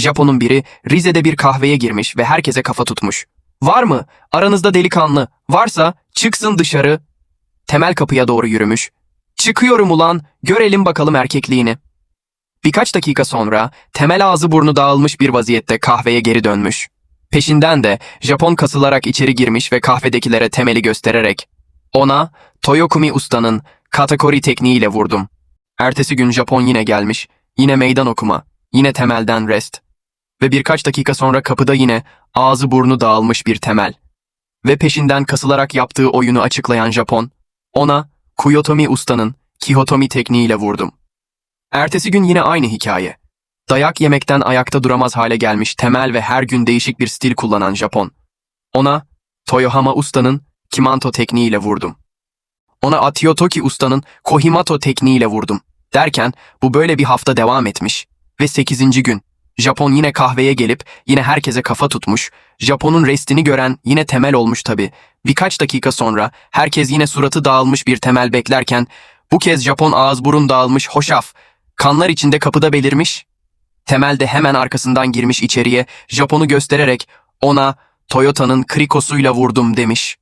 Japon'un biri Rize'de bir kahveye girmiş ve herkese kafa tutmuş. Var mı? Aranızda delikanlı. Varsa çıksın dışarı. Temel kapıya doğru yürümüş. Çıkıyorum ulan, görelim bakalım erkekliğini. Birkaç dakika sonra temel ağzı burnu dağılmış bir vaziyette kahveye geri dönmüş. Peşinden de Japon kasılarak içeri girmiş ve kahvedekilere temeli göstererek ona Toyokumi ustanın katakori tekniğiyle vurdum. Ertesi gün Japon yine gelmiş, yine meydan okuma, yine temelden rest. Ve birkaç dakika sonra kapıda yine ağzı burnu dağılmış bir temel. Ve peşinden kasılarak yaptığı oyunu açıklayan Japon, ona Kuyotomi ustanın Kihotomi tekniğiyle vurdum. Ertesi gün yine aynı hikaye. Dayak yemekten ayakta duramaz hale gelmiş temel ve her gün değişik bir stil kullanan Japon. Ona Toyohama ustanın Kimanto tekniğiyle vurdum. Ona Atiotoki ustanın Kohimato tekniğiyle vurdum. Derken bu böyle bir hafta devam etmiş. Ve 8. gün. Japon yine kahveye gelip yine herkese kafa tutmuş. Japon'un restini gören yine temel olmuş tabi. Birkaç dakika sonra herkes yine suratı dağılmış bir temel beklerken bu kez Japon ağız burun dağılmış hoşaf. Kanlar içinde kapıda belirmiş. Temel de hemen arkasından girmiş içeriye Japon'u göstererek ona Toyota'nın krikosuyla vurdum demiş.